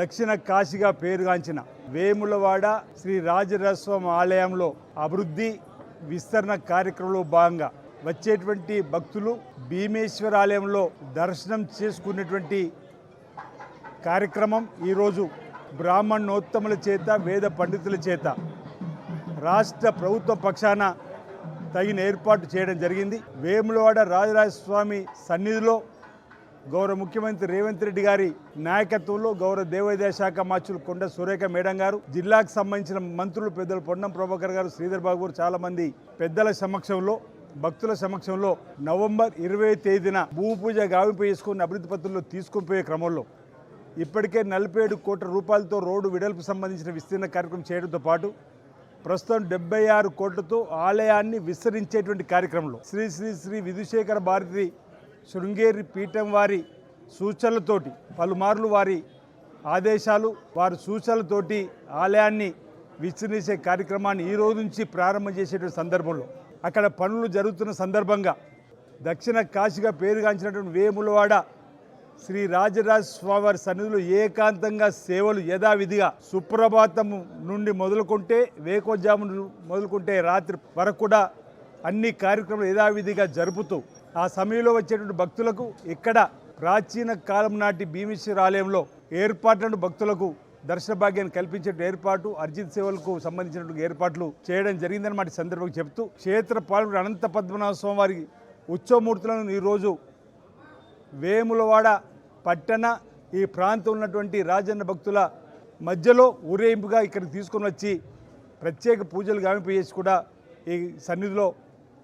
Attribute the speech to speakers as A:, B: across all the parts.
A: దక్షిణ కాశీగా పేరుగాంచిన వేములవాడ శ్రీ రాజరాజస్వామి ఆలయంలో అభివృద్ధి విస్తరణ కార్యక్రమంలో భాగంగా వచ్చేటువంటి భక్తులు భీమేశ్వర ఆలయంలో దర్శనం చేసుకునేటువంటి కార్యక్రమం ఈరోజు బ్రాహ్మణోత్తముల చేత వేద పండితుల చేత రాష్ట్ర ప్రభుత్వ పక్షాన తగిన ఏర్పాటు చేయడం జరిగింది. వేములవాడ రాజరాజస్వామి సన్నిధిలో గౌరవ ముఖ్యమంత్రి రేవంత్ రెడ్డి గారి నాయకత్వంలో గౌరవ దేవాదాయ శాఖ మార్చులు కొండ సురేఖ మేడం గారు జిల్లాకు సంబంధించిన మంత్రులు పెద్దలు పొన్నం ప్రభాకర్ గారు శ్రీధర్ బాబు గారు చాలా మంది పెద్దల సమక్షంలో భక్తుల సమక్షంలో నవంబర్ ఇరవై తేదీన భూమి పూజ గావింపు చేసుకుని అభివృద్ధి పత్రంలో తీసుకొని పోయే క్రమంలో ఇప్పటికే నలభై ఏడు కోట్ల రూపాయలతో రోడ్డు విడల్పు సంబంధించిన విస్తీర్ణ కార్యక్రమం చేయడంతో పాటు ప్రస్తుతం డెబ్బై ఆరు కోట్లతో ఆలయాన్ని విస్తరించేటువంటి కార్యక్రమంలో శ్రీ శ్రీ శ్రీ విధుశేఖర భారతి శృంగేరి పీఠం వారి సూచనలతోటి పలుమార్లు వారి ఆదేశాలు వారి సూచనలతోటి ఆలయాన్ని విస్తరించే కార్యక్రమాన్ని ఈ రోజు నుంచి ప్రారంభం చేసేటువంటి సందర్భంలో అక్కడ పనులు జరుగుతున్న సందర్భంగా దక్షిణ కాశీగా పేరుగాంచినటువంటి వేములవాడ శ్రీ రాజరాజ స్వామివారి సన్నిధిలో ఏకాంతంగా సేవలు యథావిధిగా సుప్రభాతం నుండి మొదలుకుంటే వేకోజాము మొదలుకుంటే రాత్రి వరకు కూడా అన్ని కార్యక్రమాలు యథావిధిగా జరుపుతూ ఆ సమయంలో వచ్చేటువంటి భక్తులకు ఇక్కడ ప్రాచీన కాలం నాటి భీమేశ్వర ఆలయంలో ఏర్పాట్లను భక్తులకు దర్శన భాగ్యాన్ని కల్పించే ఏర్పాటు అర్జిత్ సేవలకు సంబంధించినటువంటి ఏర్పాట్లు చేయడం జరిగిందన్నమాట మాటి సందర్భంగా చెప్తూ. క్షేత్ర పాలకుడు అనంత పద్మనాభ స్వామివారి ఉత్సవమూర్తులను ఈరోజు వేములవాడ పట్టణ ఈ ప్రాంతం ఉన్నటువంటి రాజన్న భక్తుల మధ్యలో ఊరేగింపుగా ఇక్కడికి తీసుకొని వచ్చి ప్రత్యేక పూజలు గావింపు చేసి కూడా ఈ సన్నిధిలో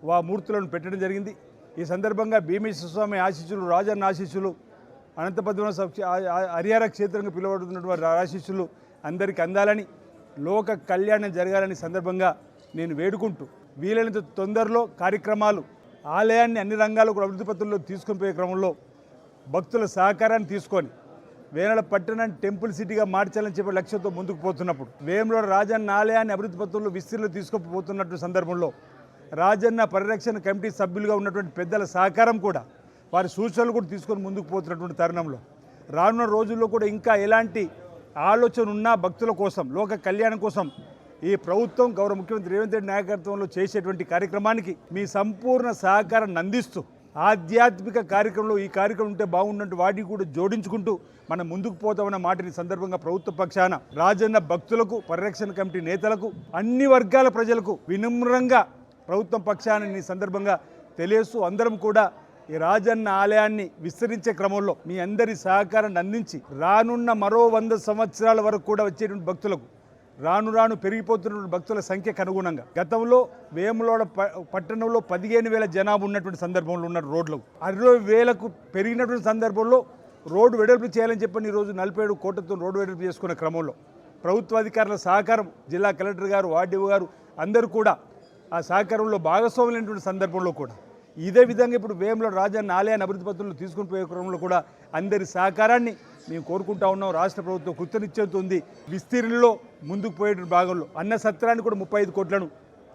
A: వా మూర్తులను పెట్టడం జరిగింది. ఈ సందర్భంగా భీమేశ్వరస్వామి ఆశీస్సులు రాజన్న ఆశీస్సులు అనంతపద్మ హరిహర క్షేత్రంగా పిలువబడుతున్నటువంటి ఆశీస్సులు అందరికీ అందాలని లోక కళ్యాణం జరగాలని సందర్భంగా నేను వేడుకుంటూ వీలైనంత తొందరలో కార్యక్రమాలు ఆలయాన్ని అన్ని రంగాలు కూడా అభివృద్ధి పత్రుల్లో తీసుకొని పోయే క్రమంలో భక్తుల సహకారాన్ని తీసుకొని వేనల పట్టణాన్ని టెంపుల్ సిటీగా మార్చాలని చెప్పే లక్ష్యంతో ముందుకు పోతున్నప్పుడు వేములో రాజన్న ఆలయాన్ని అభివృద్ధి పత్రంలో విస్తీర్ణలో తీసుకుపోతున్నట్టు సందర్భంలో రాజన్న పరిరక్షణ కమిటీ సభ్యులుగా ఉన్నటువంటి పెద్దల సహకారం కూడా వారి సూచనలు కూడా తీసుకొని ముందుకు పోతున్నటువంటి తరుణంలో. రానున్న రోజుల్లో కూడా ఇంకా ఎలాంటి ఆలోచన ఉన్నా భక్తుల కోసం లోక కళ్యాణం కోసం ఈ ప్రభుత్వం గౌరవ ముఖ్యమంత్రి రేవంత్ రెడ్డి నాయకత్వంలో చేసేటువంటి కార్యక్రమానికి మీ సంపూర్ణ సహకారాన్ని అందిస్తూ ఆధ్యాత్మిక కార్యక్రమంలో ఈ కార్యక్రమం ఉంటే బాగున్నట్టు వాటిని కూడా జోడించుకుంటూ మనం ముందుకు పోతామన్న మాటని సందర్భంగా ప్రభుత్వ పక్షాన రాజన్న భక్తులకు పరిరక్షణ కమిటీ నేతలకు అన్ని వర్గాల ప్రజలకు వినమ్రంగా ప్రభుత్వం పక్షాన్ని ఈ సందర్భంగా తెలియస్తూ అందరం కూడా ఈ రాజన్న ఆలయాన్ని విస్తరించే క్రమంలో మీ అందరి సహకారాన్ని అందించి రానున్న మరో వంద సంవత్సరాల వరకు కూడా వచ్చేటువంటి భక్తులకు రాను రాను పెరిగిపోతున్న భక్తుల సంఖ్యకు అనుగుణంగా గతంలో వేములోడ పట్టణంలో పదిహేను వేల జనాభా ఉన్నటువంటి సందర్భంలో ఉన్న రోడ్లు. అరవై వేలకు పెరిగినటువంటి సందర్భంలో రోడ్డు వెడల్పు చేయాలని చెప్పని ఈరోజు నలభై ఏడు కోట్లతో రోడ్డు వెడల్పు చేసుకునే క్రమంలో ప్రభుత్వ అధికారుల సహకారం జిల్లా కలెక్టర్ గారు ఆర్డీఓ గారు అందరూ కూడా ఆ సహకారంలో భాగస్వాములైనటువంటి సందర్భంలో కూడా ఇదే విధంగా ఇప్పుడు వేముల రాజన్న ఆలయాన్ని అభివృద్ధి పత్రంలో తీసుకుని పోయే క్రమంలో కూడా అందరి సహకారాన్ని మేము కోరుకుంటా ఉన్నాం. రాష్ట్ర ప్రభుత్వం కృతనిశ్చయంతో ఉంది. విస్తీర్ణలో ముందుకు పోయే భాగంలో అన్న సత్రాన్ని కూడా ముప్పై ఐదు కోట్లను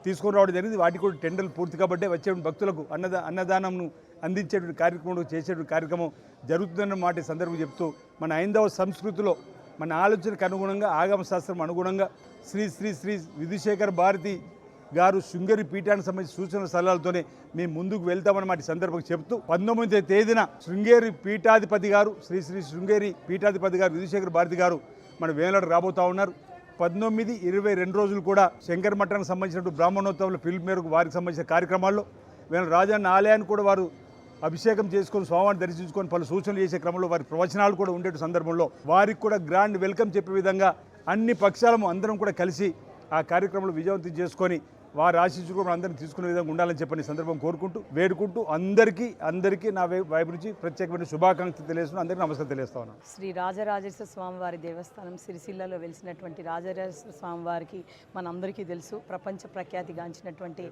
A: తీసుకొని రావడం జరిగింది. వాటికి కూడా టెండర్లు పూర్తి కాబట్టి వచ్చే భక్తులకు అన్నద అన్నదానంను అందించేటువంటి కార్యక్రమం చేసేటువంటి కార్యక్రమం జరుగుతుందన్న మాట సందర్భం చెప్తూ మన ఐందవ సంస్కృతిలో మన ఆలోచనకు అనుగుణంగా ఆగమ శాస్త్రం అనుగుణంగా శ్రీ శ్రీ శ్రీ విధుశేఖర్ భారతి గారు శృంగేరి పీఠానికి సంబంధించిన సూచన సలహాలతోనే మేము ముందుకు వెళ్తామన్నమాట ఈ సందర్భంగా చెప్తూ పంతొమ్మిది తేదీన శృంగేరి పీఠాధిపతి గారు శ్రీ శ్రీ శృంగేరి పీఠాధిపతి గారు విధుశేఖర్ భారతి గారు మన వేమలాడ రాబోతా ఉన్నారు. పంతొమ్మిది ఇరవై రెండు రోజులు కూడా శంకర మఠానికి సంబంధించినటువంటి బ్రాహ్మణోత్సవాల పిలుపు మేరకు వారికి సంబంధించిన కార్యక్రమాల్లో వీళ్ళ రాజన్న ఆలయాన్ని కూడా వారు అభిషేకం చేసుకొని స్వామివారిని దర్శించుకొని పలు సూచనలు చేసే క్రమంలో వారి ప్రవచనాలు కూడా ఉండే సందర్భంలో వారికి కూడా గ్రాండ్ వెల్కమ్ చెప్పే విధంగా అన్ని పక్షాలము అందరం కూడా కలిసి ఆ కార్యక్రమంలో విజయవంతం చేసుకొని వారి ఆశీస్సులు కూడా అందరినీ తీసుకునే విధంగా ఉండాలని చెప్పని సందర్భం కోరుకుంటూ వేడుకుంటూ అందరికీ అందరికీ నా వైపు నుంచి ప్రత్యేకమైన శుభాకాంక్షలు తెలియజేస్తున్నాను అందరికీ నమస్కారం తెలియజేస్తా ఉన్నాను
B: శ్రీ రాజరాజేశ్వర స్వామివారి దేవస్థానం సిరిసిల్లలో వెలిసినటువంటి రాజరాజేశ్వర స్వామివారికి మనందరికీ తెలుసు. ప్రపంచ ప్రఖ్యాతి గాంచినటువంటి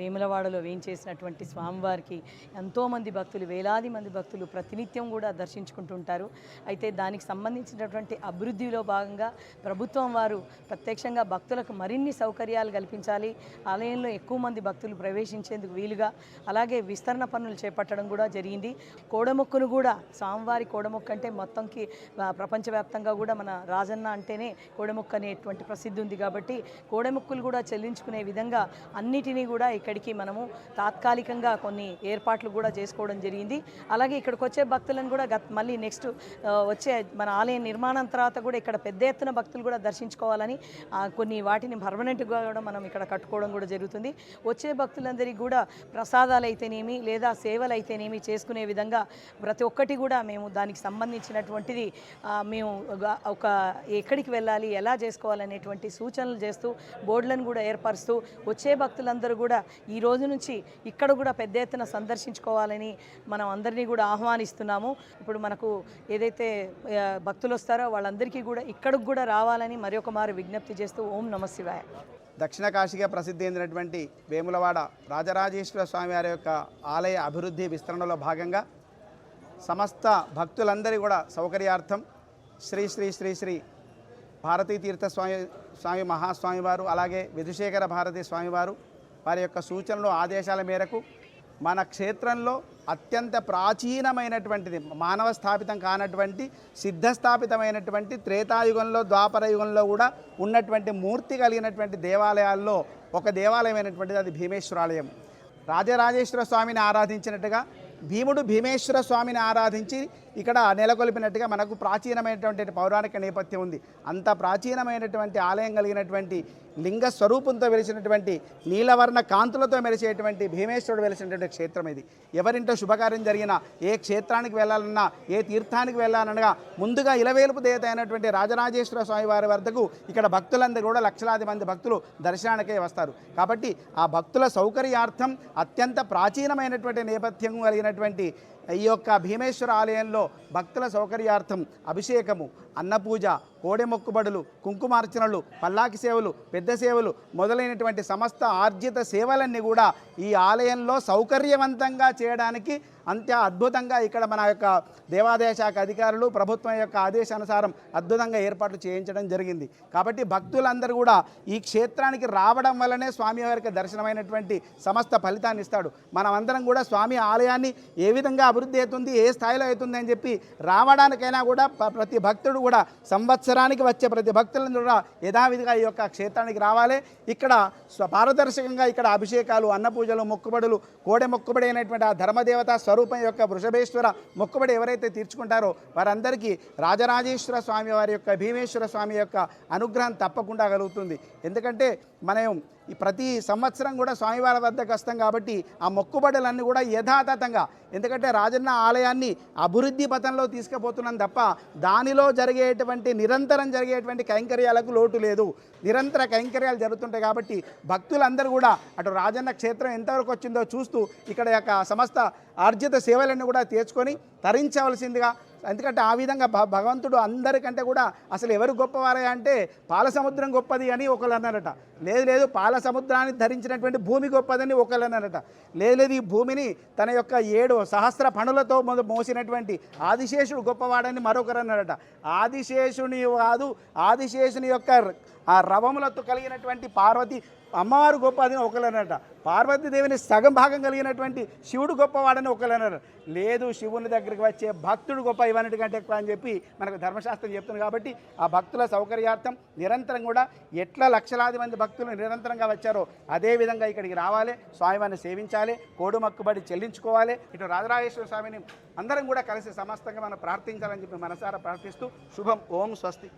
B: వేములవాడలో వేయించేసినటువంటి స్వామివారికి ఎంతోమంది భక్తులు వేలాది మంది భక్తులు ప్రతినిత్యం కూడా దర్శించుకుంటుంటారు. అయితే దానికి సంబంధించినటువంటి అభివృద్ధిలో భాగంగా ప్రభుత్వం వారు ప్రత్యక్షంగా భక్తులకు మరిన్ని సౌకర్యాలు కల్పించాలి. ఆలయంలో ఎక్కువ మంది భక్తులు ప్రవేశించేందుకు వీలుగా అలాగే విస్తరణ పనులు చేపట్టడం కూడా జరిగింది. కోడమొక్కును కూడా స్వామివారి కోడమొక్క అంటే మొత్తంకి ప్రపంచవ్యాప్తంగా కూడా మన రాజన్న అంటేనే కోడమొక్క అనేటువంటి ప్రసిద్ధి ఉంది కాబట్టి కోడమొక్కులు కూడా చెల్లించుకునే విధంగా అన్నిటినీ కూడా ఇక్కడికి మనము తాత్కాలికంగా కొన్ని ఏర్పాట్లు కూడా చేసుకోవడం జరిగింది. అలాగే ఇక్కడికి వచ్చే భక్తులను కూడా గత మళ్ళీ నెక్స్ట్ వచ్చే మన ఆలయం నిర్మాణం తర్వాత కూడా ఇక్కడ పెద్ద ఎత్తున భక్తులు కూడా దర్శించుకోవాలని కొన్ని వాటిని పర్మనెంట్గా కూడా మనం ఇక్కడ చేసుకోవడం కూడా జరుగుతుంది. వచ్చే భక్తులందరికీ కూడా ప్రసాదాలు అయితేనేమి లేదా సేవలు అయితేనేమి చేసుకునే విధంగా ప్రతి ఒక్కటి కూడా మేము దానికి సంబంధించినటువంటిది మేము ఒక- ఎక్కడికి వెళ్ళాలి ఎలా చేసుకోవాలనేటువంటి సూచనలు చేస్తూ బోర్డులను కూడా ఏర్పరుస్తూ వచ్చే భక్తులందరూ కూడా ఈ రోజు నుంచి ఇక్కడ కూడా పెద్ద ఎత్తున సందర్శించుకోవాలని మనం అందరినీ కూడా ఆహ్వానిస్తున్నాము. ఇప్పుడు మనకు ఏదైతే భక్తులు వస్తారో వాళ్ళందరికీ కూడా ఇక్కడికి కూడా రావాలని మరొక మారు విజ్ఞప్తి చేస్తూ ఓం నమ శివాయ.
C: దక్షిణ కాశీగా ప్రసిద్ధి చెందినటువంటి వేములవాడ రాజరాజేశ్వర స్వామి వారి యొక్క ఆలయ అభివృద్ధి విస్తరణలో భాగంగా సమస్త భక్తులందరి కూడా సౌకర్యార్థం శ్రీ శ్రీ శ్రీ శ్రీ భారతీ తీర్థ స్వామి స్వామి అలాగే విధుశేఖర భారతీ స్వామివారు వారి యొక్క సూచనలు ఆదేశాల మేరకు మన క్షేత్రంలో అత్యంత ప్రాచీనమైనటువంటిది మానవ స్థాపితం కానటువంటి సిద్ధస్థాపితమైనటువంటి త్రేతాయుగంలో ద్వాపర యుగంలో కూడా ఉన్నటువంటి మూర్తి కలిగినటువంటి దేవాలయాల్లో ఒక దేవాలయమైనటువంటిది అది భీమేశ్వరాలయం. రాజరాజేశ్వర స్వామిని ఆరాధించినట్టుగా భీముడు భీమేశ్వర స్వామిని ఆరాధించి ఇక్కడ నెలకొల్పినట్టుగా మనకు ప్రాచీనమైనటువంటి పౌరాణిక నేపథ్యం ఉంది. అంత ప్రాచీనమైనటువంటి ఆలయం కలిగినటువంటి లింగ స్వరూపంతో వెలిసినటువంటి నీలవర్ణ కాంతులతో మెరిసేటువంటి భీమేశ్వరుడు వెలిసినటువంటి క్షేత్రం ఇది. ఎవరింటో శుభకార్యం జరిగినా ఏ క్షేత్రానికి వెళ్ళాలన్నా ఏ తీర్థానికి వెళ్ళాలనగా ముందుగా ఇలవేలుపు దేవత అయినటువంటి రాజరాజేశ్వర స్వామి వారి వద్దకు ఇక్కడ భక్తులందరూ కూడా లక్షలాది మంది భక్తులు దర్శనానికే వస్తారు. కాబట్టి ఆ భక్తుల సౌకర్యార్థం అత్యంత ప్రాచీనమైనటువంటి నేపథ్యం కలిగినటువంటి ఈ యొక్క భీమేశ్వర ఆలయంలో భక్తుల సౌకర్యార్థం అభిషేకము అన్నపూజ కోడె మొక్కుబడులు కుంకుమార్చనలు పల్లాకి సేవలు పెద్ద సేవలు మొదలైనటువంటి సమస్త ఆర్జిత సేవలన్నీ కూడా ఈ ఆలయంలో సౌకర్యవంతంగా చేయడానికి అంత్య అద్భుతంగా ఇక్కడ మన యొక్క దేవాదాయ శాఖ అధికారులు ప్రభుత్వం యొక్క ఆదేశానుసారం అద్భుతంగా ఏర్పాట్లు చేయించడం జరిగింది. కాబట్టి భక్తులందరూ కూడా ఈ క్షేత్రానికి రావడం వల్లనే స్వామివారికి దర్శనమైనటువంటి సమస్త ఫలితాన్ని ఇస్తాడు. మనమందరం కూడా స్వామి ఆలయాన్ని ఏ విధంగా అభివృద్ధి అవుతుంది ఏ స్థాయిలో అవుతుంది అని చెప్పి రావడానికైనా కూడా ప్రతి భక్తుడు కూడా సంవత్సరం సంవత్సరానికి వచ్చే ప్రతి భక్తులను కూడా యథావిధిగా ఈ యొక్క క్షేత్రానికి రావాలి. ఇక్కడ స్వ- పారదర్శకంగా ఇక్కడ అభిషేకాలు అన్నపూజలు మొక్కుబడులు కోడె మొక్కుబడి అయినటువంటి ఆ ధర్మదేవత స్వరూపం యొక్క వృషభేశ్వర మొక్కుబడి ఎవరైతే తీర్చుకుంటారో వారందరికీ రాజరాజేశ్వర స్వామి వారి యొక్క భీమేశ్వర స్వామి యొక్క అనుగ్రహం తప్పకుండా కలుగుతుంది. ఎందుకంటే మనం ఈ ప్రతి సంవత్సరం కూడా స్వామివారి వద్దకు వస్తాం కాబట్టి ఆ మొక్కుబడులన్నీ కూడా యథాతథంగా. ఎందుకంటే రాజన్న ఆలయాన్ని అభివృద్ధి పథంలో తీసుకుపోతున్నాం తప్ప దానిలో జరిగేటువంటి నిరంతరం జరిగేటువంటి కైంకర్యాలకు లోటు లేదు. నిరంతర కైంకర్యాలు జరుగుతుంటాయి కాబట్టి భక్తులందరూ కూడా అటు రాజన్న క్షేత్రం ఎంతవరకు వచ్చిందో చూస్తూ ఇక్కడ యొక్క సమస్త ఆర్జిత సేవలన్నీ కూడా తీర్చుకొని తరించవలసిందిగా. ఎందుకంటే ఆ విధంగా భ- భగవంతుడు అందరికంటే కూడా అసలు ఎవరు గొప్పవారే అంటే పాల సముద్రం గొప్పది అని ఒకళ్ళు అన్నారట. లేదు లేదు పాల సముద్రాన్ని ధరించినటువంటి భూమి గొప్పదని ఒకళ్ళనట. లేదు లేదు ఈ భూమిని తన యొక్క ఏడు సహస్ర పనులతో మొద- మోసినటువంటి ఆదిశేషుడు గొప్పవాడని మరొకరు ఆదిశేషుని కాదు ఆదిశేషుని యొక్క ఆ రవములతో కలిగినటువంటి పార్వతి అమ్మవారు గొప్ప అని ఒకళ్ళు పార్వతీదేవిని సగం భాగం కలిగినటువంటి శివుడు గొప్పవాడని ఒకళ్ళు లేదు శివుని దగ్గరికి వచ్చే భక్తుడు గొప్ప ఇవన్నిటికంటే ఎక్కువ అని చెప్పి మనకు ధర్మశాస్త్రం చెప్తుంది కాబట్టి ఆ భక్తుల సౌకర్యార్థం నిరంతరం కూడా ఎట్లా లక్షలాది మంది భక్తులు నిరంతరంగా వచ్చారో అదే విధంగా ఇక్కడికి రావాలి స్వామివారిని సేవించాలి కోడు మక్కుబడి చెల్లించుకోవాలి. ఇటు రాజరాజేశ్వర స్వామిని అందరం కూడా కలిసి సమస్తంగా మనం ప్రార్థించాలని చెప్పి మనసారా ప్రార్థిస్తూ శుభం ఓం స్వస్తి.